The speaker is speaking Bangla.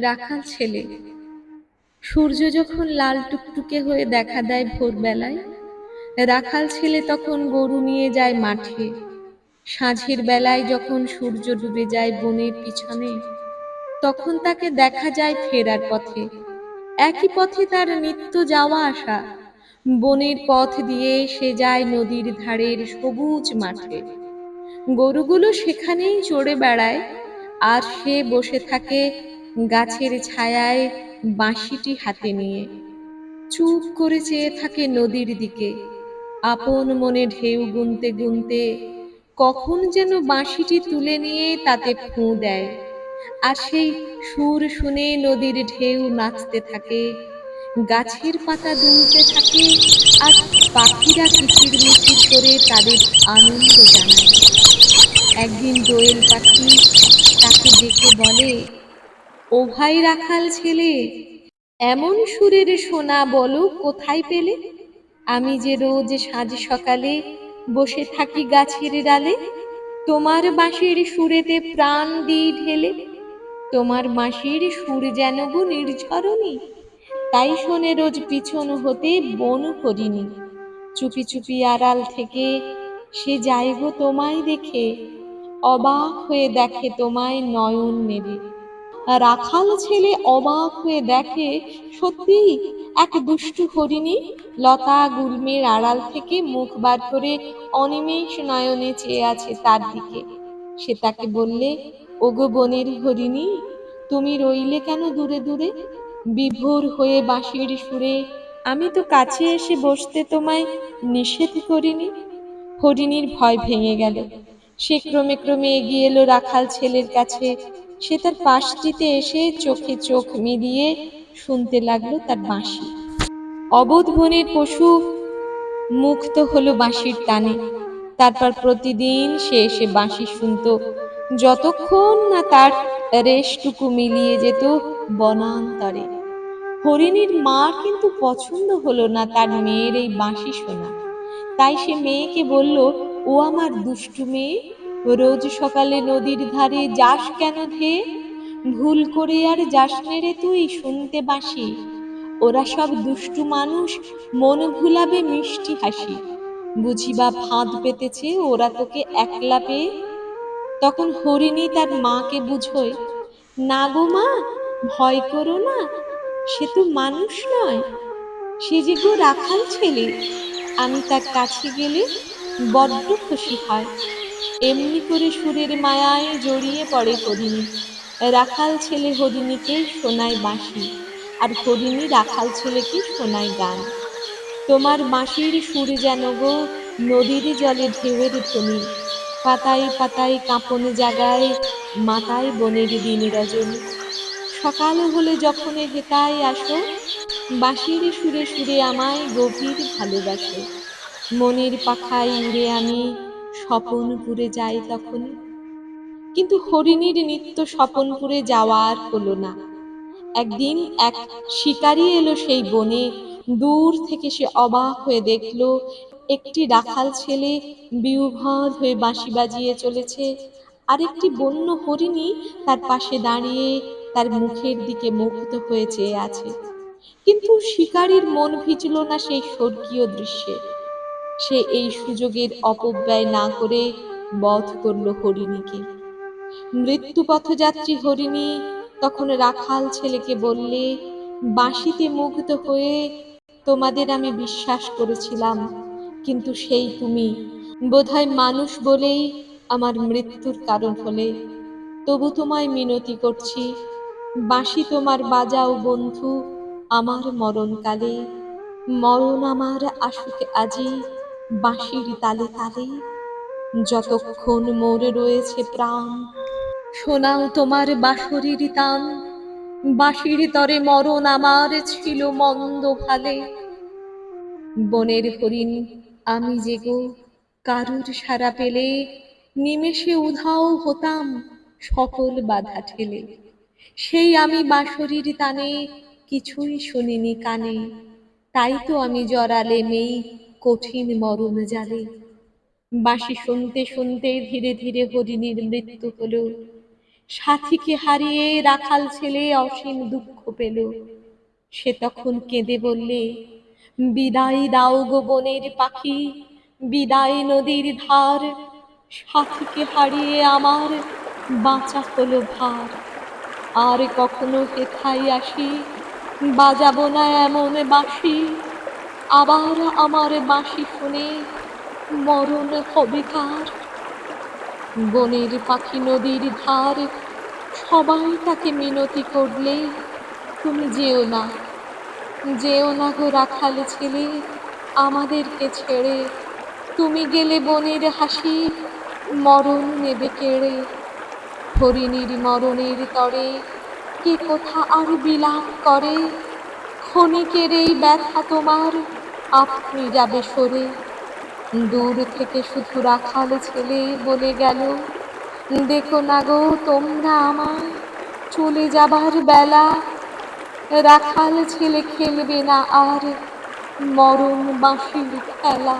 রাখাল ছেলে। সূর্য যখন লাল টুকটুকে হয়ে দেখা দেয় ভোরবেলায়, রাখাল ছেলে তখন গরু নিয়ে যায় মাঠে। সাঁঝের বেলায় যখন সূর্য ডুবে যায় বনের পিছনে, তখন তাকে দেখা যায় ফেরার পথে। একই পথে তার নিত্য যাওয়া আসা, বনের পথ দিয়ে সে যায় নদীর ধারের সবুজ মাঠে। গরুগুলো সেখানেই চড়ে বেড়ায়, আর সে বসে থাকে গাছের ছায়ায় বাঁশিটি হাতে নিয়ে। চুপ করে চেয়ে থাকে নদীর দিকে। আপন মনে ঢেউ গুনতে গুনতে কখন যেন বাঁশিটি তুলে নিয়ে তাতে ফুঁ দেয়। আর সেই সুর শুনে নদীর ঢেউ নাচতে থাকে। গাছের পাতা দুলতে থাকে আর পাখিরা কিচির মিচির করে তাদের আনন্দ জানায়। একদিন দোয়েল পাখি তাকে ডেকে বলে ও ভাই রাখাল ছেলে, এমন সুরের সোনা বলো কোথায় পেলে? আমি যে রোজ সাঁঝ সকালে বসে থাকি গাছের ডালে, তোমার বাঁশির সুরেতে প্রাণ দিই ঢেলে। তোমার বাঁশির সুর যেন গো নির্ঝরণী, তাই শোনে রোজ পিছন হতে বন করিনি চুপি চুপি আড়াল থেকে সে যায় গো তোমায় দেখে, অবাক হয়ে দেখে তোমায় নয়ন নেবে। রাখাল ছেলে অবাক হয়ে দেখে, সত্যি? এক দুষ্টু হরিণী? লতা গুল্মের আড়াল থেকে মুখ বার করে অনিমেষ নয়নে চেয়ে আছে তার দিকে। সে তাকে বললে, ওগো বনের হরিণী, তুমি রইলে কেন দূরে দূরে? বিভোর হয়ে বাঁশির সুরে আমি তো কাছে এসে বসতে তোমায় নিষেধ করিনি। হরিণীর ভয় ভেঙে গেল। সে ক্রমে ক্রমে এগিয়ে এলো রাখাল ছেলের কাছে। সে তার পাশটিতে এসে চোখে চোখ মিলিয়ে শুনতে লাগল তার বাঁশি। অবোধ বনের পশু মুক্ত হলো বাঁশির টানে। তারপর প্রতিদিন সে এসে বাঁশি শুনতো। যতক্ষণ না তার রেশটুকু মিলিয়ে যেত বনান্তরে। হরিণীর মা কিন্তু পছন্দ হলো না তার মেয়ের এই বাঁশি শোনা। তাই সে মেয়েকে বলল, ও আমার দুষ্টু মেয়ে রোজ সকালে নদীর ধারে যাস কেন ধে ভুল করে আর যাস রে তুই শুনতে বাসি ওরা সব দুষ্টু মানুষ, মন ভুলাবে মিষ্টি হাসি। বুঝিবা ফাঁদ পেতেছে ওরা তোকে একলা পেয়ে। তখন হরিণী তার মাকে বুঝোয়, না গো মা, ভয় করো না, সে তো মানুষ নয়। সে যে গো রাখাল ছেলে, আমি তার কাছে গেলে বড্ড খুশি হয়। এমনি করে সুরের মায়ায় জড়িয়ে পড়ে হরিণী রাখাল ছেলে হরিণীকে শোনায় বাঁশি, আর হরিণী রাখাল ছেলেকে শোনায় গান। তোমার বাঁশির সুর যেন গো, নদীর জলে ঢেউয়ের ধ্বনি। পাতায় পাতায় কাঁপনে জাগায় মাথায় বনের দিন রজনী। সকাল হলে যখন হেতায় আসো, বাঁশির সুরে সুরে আমায় গভীর ভালোবাসো। মনের পাখায় উড়ে আমি স্বপনপুরে যাই তখন কিন্তু হরিণীর নিত্য স্বপনপুরে যাওয়া আর হলো না। একদিন এক শিকারী এলো সেই বনে, দূর থেকে সে অবাক হয়ে দেখল, একটি রাখাল ছেলে বিউভল হয়ে বাঁশি বাজিয়ে চলেছে। আরেকটি বন্য হরিণী তার পাশে দাঁড়িয়ে তার মুখের দিকে মুগ্ধ হয়ে চেয়ে আছে। কিন্তু শিকারীর মন ভিজল না সেই স্বর্গীয় দৃশ্যে। সে এই সুযোগের অপব্যয় না করে বধ করল হরিণীকে। মৃত্যু পথযাত্রী হরিণী তখন রাখাল ছেলেকে বললে, বাঁশিতে মুগ্ধ হয়ে তোমাদের আমি বিশ্বাস করেছিলাম, কিন্তু সেই তুমি বোধহয় মানুষ বলেই আমার মৃত্যুর কারণ হলে। তবু তোমায় মিনতি করছি, বাঁশি তোমার বাজাও বন্ধু আমার মরণকালে। মরণ আমার আসুক আজি বাঁশির তালে তালে যতক্ষণ মোরে রয়েছে প্রাণ, শোনাও তোমার বাঁশরির তান বাঁশির তরে মরণ আমার ছিল মন্দ ভালে। বনের হরিণ, আমি যে গো, কারুর সারা পেলে, নিমেষে উধাও হতাম সকল বাধা ঠেলে। সেই আমি বাঁশরির তানে, কিছুই শুনিনি কানে। তাই তো আমি জড়ালে নেই কঠিন মরণ জালে বাঁশি শুনতে শুনতে ধীরে ধীরে হরিণীর মৃত্যু হল। সাথীকে হারিয়ে রাখাল ছেলে অসীম দুঃখ পেল। সে তখন কেঁদে বললে, বিদায় দাও গো বনের পাখি, বিদায় নদীর ধার। সাথীকে হারিয়ে আমার বাঁচা হলো ভার। আর কখনো হেথায় আসি, বাজাবো না এমন বাঁশি। আবার আমার বাঁশি শুনে মরণ হবে কার? বনের পাখি নদীর ধার, সবাই তাকে মিনতি করলে তুমি যেও না। যেও না গো রাখাল ছেলে, আমাদেরকে ছেড়ে। তুমি গেলে বনের হাসি, মরণ নেবে কেড়ে। হরিণীর মরণের তরে কে কোথা আর বিলাপ করে? ক্ষণিকের এই ব্যথা তোমার আপনি যাবে সরে। দূর থেকে শুধু রাখাল ছেলে বলে গেল, দেখো না গো, তোমরা আমায় চলে যাবার বেলা। রাখাল ছেলে খেলবে না আর মরম বাঁশির খেলা।